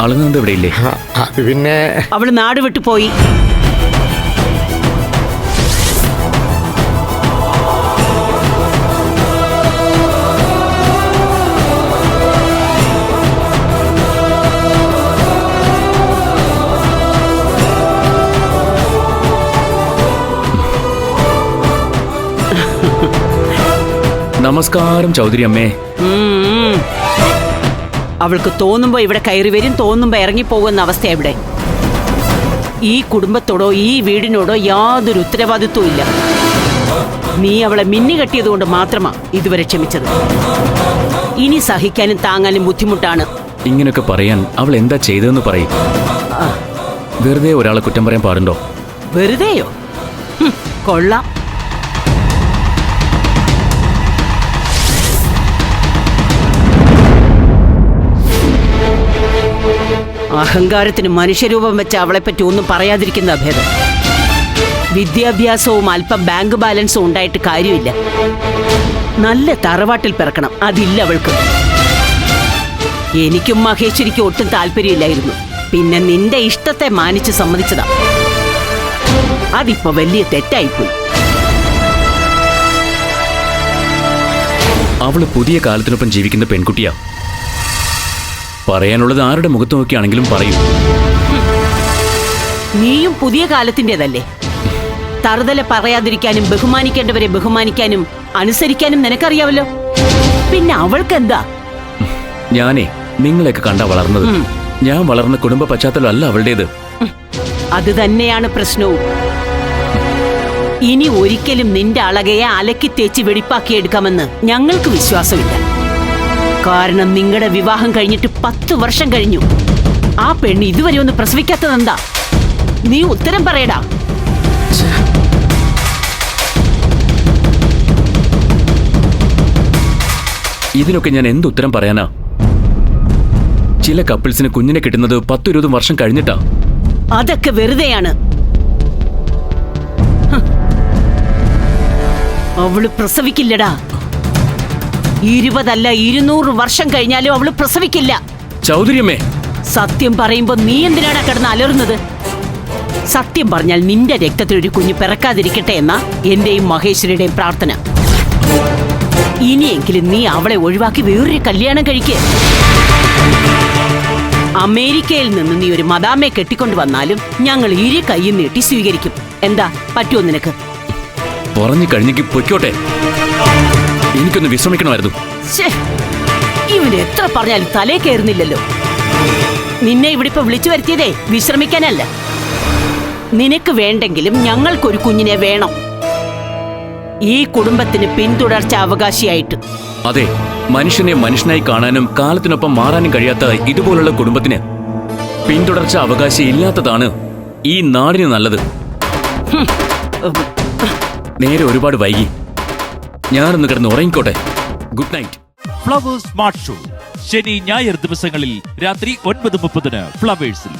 അളന്നുകൊണ്ട് ഇവിടെ ഇല്ലേ ആ, അത് പിന്നെ അവൾ നാട് വിട്ടു പോയി. നമസ്കാരം ചൗധരി അമ്മേ. ഉം. അവൾക്ക് തോന്നുമ്പോൾ ഇവിടെ കയറി വരും തോന്നുമ്പോ ഇറങ്ങിപ്പോകുന്ന അവസ്ഥ ഇവിടെ ഈ കുടുംബത്തോടോ ഈ വീടിനോടോ യാതൊരു ഉത്തരവാദിത്വവും ഇല്ല. നീ അവളെ മിന്നി കെട്ടിയതുകൊണ്ട് മാത്രമാ ഇതുവരെ ക്ഷമിച്ചത്. ഇനി സഹിക്കാനും താങ്ങാനും ബുദ്ധിമുട്ടാണ്. ഇങ്ങനെയൊക്കെ പറയാൻ അവൾ എന്താ ചെയ്തതെന്ന് പറയും. വെറുതെ ഒരാളെ കുറ്റം പറയാൻ പാടുണ്ടോ? വെറുതെയോ? കൊള്ളാം. അഹങ്കാരത്തിന് മനുഷ്യരൂപം വെച്ച അവളെപ്പറ്റി ഒന്നും പറയാതിരിക്കുന്ന അഭേദം. വിദ്യാഭ്യാസവും അല്പം ബാങ്ക് ബാലൻസും ഉണ്ടായിട്ട് കാര്യമില്ല. നല്ല തറവാട്ടിൽ പിറക്കണം അതില്ല അവൾക്ക്. എനിക്കും മഹേശ്വരിക്കും ഒട്ടും താല്പര്യമില്ലായിരുന്നു. പിന്നെ നിന്റെ ഇഷ്ടത്തെ മാനിച്ച് സമ്മതിച്ചതാ. അതിപ്പോ വലിയ തെറ്റായിപ്പോയി. അവൾ പുതിയ കാലത്തിനൊപ്പം ജീവിക്കുന്ന പെൺകുട്ടിയാ. പറയാനുള്ളത് ആരുടെ മുഖത്ത് നോക്കിയാണെങ്കിലും പറയും. നീയും പുതിയ കാലത്തിന്റെതല്ലേ? തറുതല പറയാതിരിക്കാനും ബഹുമാനിക്കേണ്ടവരെ ബഹുമാനിക്കാനും അനുസരിക്കാനും നിനക്കറിയാവല്ലോ? പിന്നെ അവൾക്കെന്താ? ഞാനേ നിങ്ങളെയൊക്കെ കണ്ട വളർന്നത്. ഞാൻ വളർന്ന കുടുംബ പശ്ചാത്തലം അല്ല അവളുടേത്. അത് തന്നെയാണ് പ്രശ്നവും. ഇനി ഒരിക്കലും നിന്റെ അളകയെ അലക്കി തേച്ച് വെടിപ്പാക്കിയെടുക്കാമെന്ന് ഞങ്ങൾക്ക് വിശ്വാസമില്ല. കാരണം നിങ്ങളുടെ വിവാഹം കഴിഞ്ഞിട്ട് പത്ത് വർഷം കഴിഞ്ഞു. ആ പെണ്ണ് ഇതുവരെ ഒന്ന് പ്രസവിക്കാത്തത് എന്താ നീ ഉത്തരം പറയടാ. ഇതിനൊക്കെ ഞാൻ എന്ത് ഉത്തരം പറയാനാ? ചില കപ്പിൾസിന് കുഞ്ഞിനെ കിട്ടുന്നത് പത്തു ഇരുപതും വർഷം കഴിഞ്ഞിട്ടാ. അതൊക്കെ വെറുതെയാണ്. അവൾ പ്രസവിക്കില്ലടാ. ഇരുപതല്ല ഇരുന്നൂറ് വർഷം കഴിഞ്ഞാലും അവൾ പ്രസവിക്കില്ല. ചൗധരിയമ്മേ. സത്യം പറയുമ്പോ നീ എന്തിനാണ് കിടന്ന് അലറുന്നത്? സത്യം പറഞ്ഞാൽ നിന്റെ രക്തത്തിൽ ഒരു കുഞ്ഞ് പിറക്കാതിരിക്കട്ടെ എന്ന എന്റെയും മഹേശ്വരിയുടെയും പ്രാർത്ഥന. ഇനിയെങ്കിലും നീ അവളെ ഒഴിവാക്കി വേറൊരു കല്യാണം കഴിക്കേ. അമേരിക്കയിൽ നിന്ന് നീ ഒരു മദാമയെ കെട്ടിക്കൊണ്ടു വന്നാലും ഞങ്ങൾ ഇരു കൈയും നീട്ടി സ്വീകരിക്കും. എന്താ? പറ്റുമോ നിനക്ക്? പറഞ്ഞു കഴിഞ്ഞെങ്കിൽ പൊയ്ക്കോട്ടെ. എനിക്കൊന്ന് വിശ്രമിക്കണമായിരുന്നു. ഇവന് എത്ര പറഞ്ഞാലും തലേ കയറുന്നില്ലല്ലോ. നിന്നെ ഇവിടെ ഇപ്പൊ വിളിച്ചു വരുത്തിയതേ വിശ്രമിക്കാനല്ല. നിനക്ക് വേണ്ടെങ്കിലും ഞങ്ങൾക്കൊരു കുഞ്ഞിനെ വേണം. ഈ കുടുംബത്തിന് പിന്തുടർച്ച അവകാശിയായിട്ട്. അതെ മനുഷ്യനെ മനുഷ്യനായി കാണാനും കാലത്തിനൊപ്പം മാറാനും കഴിയാത്ത ഇതുപോലുള്ള കുടുംബത്തിന് പിന്തുടർച്ച അവകാശം ഇല്ലാത്തതാണ് ഈ നാടിന് നല്ലത്. നേരെ ഒരുപാട് വൈകി. ഞാനൊന്ന് കിടന്ന് ഉറങ്ങിക്കോട്ടെ. Good night Flowers smart show ശനി ഞായർ ദിവസങ്ങളിൽ രാത്രി ഒൻപത് മുപ്പതിന് ഫ്ലവേഴ്സിൽ